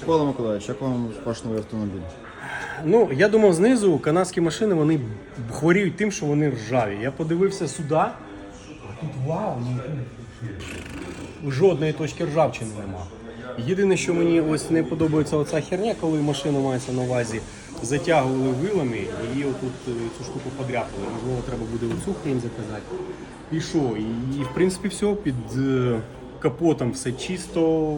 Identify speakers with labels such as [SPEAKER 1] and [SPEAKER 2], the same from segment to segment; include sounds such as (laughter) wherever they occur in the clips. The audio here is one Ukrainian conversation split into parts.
[SPEAKER 1] Микола Миколаївич, як вам ваш новий автомобіль?
[SPEAKER 2] Ну, я думав, знизу канадські машини вони хворіють тим, що вони ржаві. Я подивився сюди, а тут вау, ну, жодної точки ржавчини нема. Єдине, що мені ось не подобається оця херня, коли машина мається на увазі, затягували вилами і отут е, цю штуку подряпали. Можливо, треба буде оцю хрень заказати. І що? І, в принципі все, під е, капотом все чисто.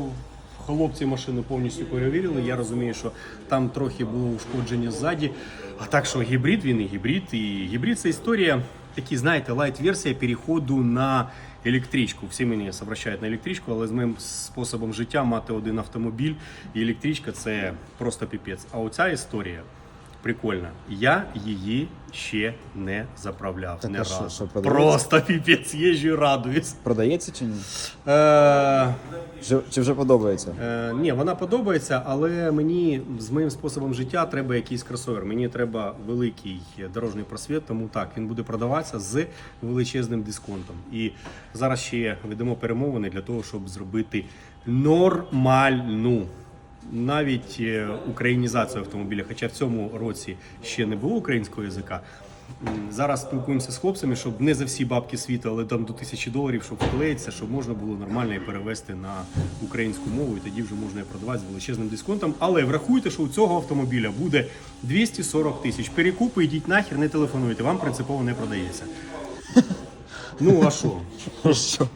[SPEAKER 2] Хлопці машину повністю перевірили. Я розумію, що там трохи було ушкодження ззаді. А так що гібрид він і гібрид. І гібрид це історія, такі, знаєте, лайт-версія переходу на електричку. Всі мені обращають на електричку, але з моїм способом життя мати один автомобіль і електричка це просто піпець. А оця історія прикольна. Я її ще не заправляв.
[SPEAKER 1] Так,
[SPEAKER 2] не
[SPEAKER 1] а що,
[SPEAKER 2] разу.
[SPEAKER 1] що?
[SPEAKER 2] Просто піпець, їжджу і радуюсь.
[SPEAKER 1] Продається чи ні?
[SPEAKER 2] Е,
[SPEAKER 1] Чи, чи вже подобається?
[SPEAKER 2] Е, ні, вона подобається, але мені з моїм способом життя треба якийсь кросовер. Мені треба великий дорожній просвіт, тому так він буде продаватися з величезним дисконтом. І зараз ще ведемо перемовини для того, щоб зробити нормальну. Навіть е, українізацію автомобіля, хоча в цьому році ще не було українського язика. Зараз спілкуємося з хлопцями, щоб не за всі бабки світу, але там до тисячі доларів, щоб вклеїтися, щоб можна було нормально і перевести на українську мову, і тоді вже можна і продавати з величезним дисконтом. Але врахуйте, що у цього автомобіля буде 240 тисяч. Перекупи, йдіть нахер, не телефонуйте, вам принципово не продається. Ну а що? (laughs)
[SPEAKER 1] Що?